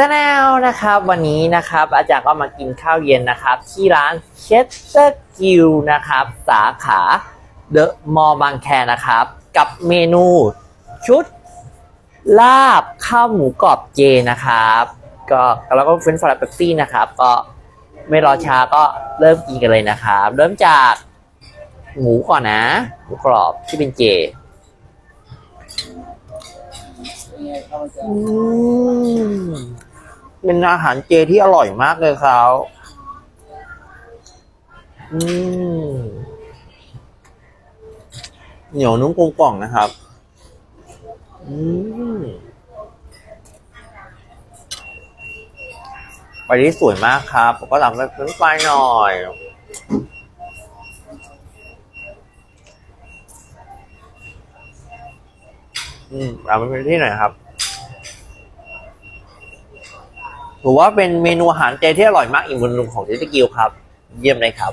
ตะแนวนะครับวันนี้นะครับอาจารย์ก็มากินข้าวเย็นนะครับ ที่ร้านเชสเตอร์กิลนะครับ สาขาเดอะมอลล์บางแคนะครับ กับเมนูชุด ลาบข้าวหมูกรอบเจนะครับ ก็แล้วก็เฟรนช์ฟรายเปปซี่นะครับ ก็ไม่รอช้าก็เริ่มกินกันเลยนะครับ เริ่มจากหมูก่อนนะ หมูกรอบที่เป็นเจอืม เป็นอาหารเจที่อร่อยมากเลยครับอืมเหนียวนุ่มกลมกล่องนะครับ อืมไปที่สวยมากครับผมก็ทำให้เป็นไฟหน่อยอืมเอาไปที่ไหนอยครับ ถือว่าเป็นเมนูอาหารเจที่อร่อยมากอีกเมนูของเจสกิลครับ เยี่ยมเลยครับ